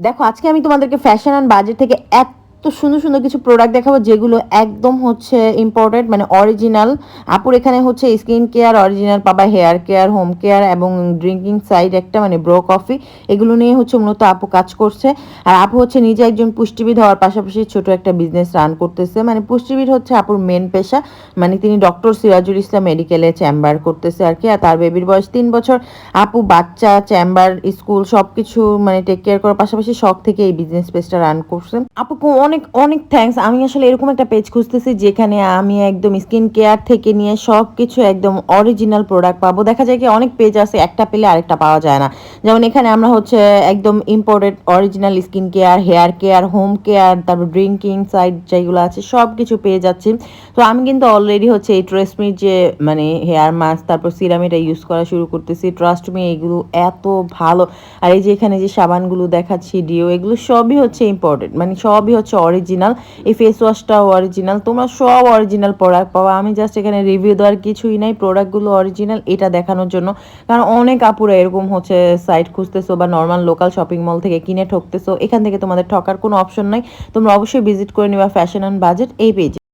দেখো আজকে আমি তোমাদেরকে ফ্যাশন অ্যান্ড বাজেট থেকে এত সুন্দর সুন্দর কিছু প্রোডাক্ট দেখাবো যেগুলো একদম হচ্ছে ইম্পর্টেন্ট মানে অরিজিনাল আপুর এখানে হচ্ছে স্কিন কেয়ার অরিজিনাল পাবা হেয়ার কেয়ার হোম কেয়ার এবং ড্রিঙ্কিং সাইড একটা মানে ব্রো কফি এগুলো নিয়ে হচ্ছে মূলত আপু কাজ করছে। আর আপু হচ্ছে নিজে একজন পুষ্টিবিদ হওয়ার পাশাপাশি ছোট একটা বিজনেস রান করতেছে। মানে পুষ্টিবিদ হচ্ছে আপুর মেন পেশা। মানে তিনি ডক্টর সিরাজুল ইসলাম মেডিকেলে চেম্বার করতেছে আর কি। আর তার বেবির বয়স তিন বছর। আপু বাচ্চা চেম্বার স্কুল সব কিছু মানে টেক কেয়ার করার পাশাপাশি শখ থেকে এই বিজনেস পেজটা রান করছে। আপুকে অনেক অনেক থ্যাঙ্কস আমি আসলে এরকম একটা পেজ খুঁজতেছি যেখানে আমি একদম স্কিন কেয়ার থেকে নিয়ে সব কিছু একদম অরিজিনাল প্রোডাক্ট পাবো। দেখা যায় কি অনেক পেজ আছে, একটা পেলে আরেকটা পাওয়া যায় না। যেমন এখানে আমরা হচ্ছে একদম imported original skin care hair care home care তারপর ড্রিঙ্কিং সাইড যেগুলো আছে সব কিছু পেয়ে যাচ্ছি। তো আমি কিন্তু অলরেডি হচ্ছে এই ট্রেসমির যে মানে হেয়ার মাস্ক তারপর সিরাম এটা ইউজ করা শুরু করতেছি। ট্রাস্ট মি এগুলো এত ভালো। আর এই যে এখানে যে সাবানগুলো দেখাচ্ছি ডিও এগুলো সবই হচ্ছে ইম্পর্টেন্ট মানে সবই হচ্ছে অরিজিনাল এই ফেস ওয়াশটাও অরিজিনাল তোমরা সব অরিজিনাল প্রোডাক্ট পাওয়া আমি জাস্ট এখানে রিভিউ দেওয়ার কিছুই নাই প্রোডাক্টগুলো অরিজিনাল এটা দেখানোর জন্য। কারণ অনেক আপুরা এরকম হচ্ছে সাইট খুঁজতেছো বা নর্মাল লোকাল শপিং মল থেকে কিনে ঠকতেছো, এখান থেকে তোমাদের ঠকার কোনো অপশন নাই। তোমরা অবশ্যই ভিজিট করে নিবা ফ্যাশন অ্যান্ড বাজেট এই পেজে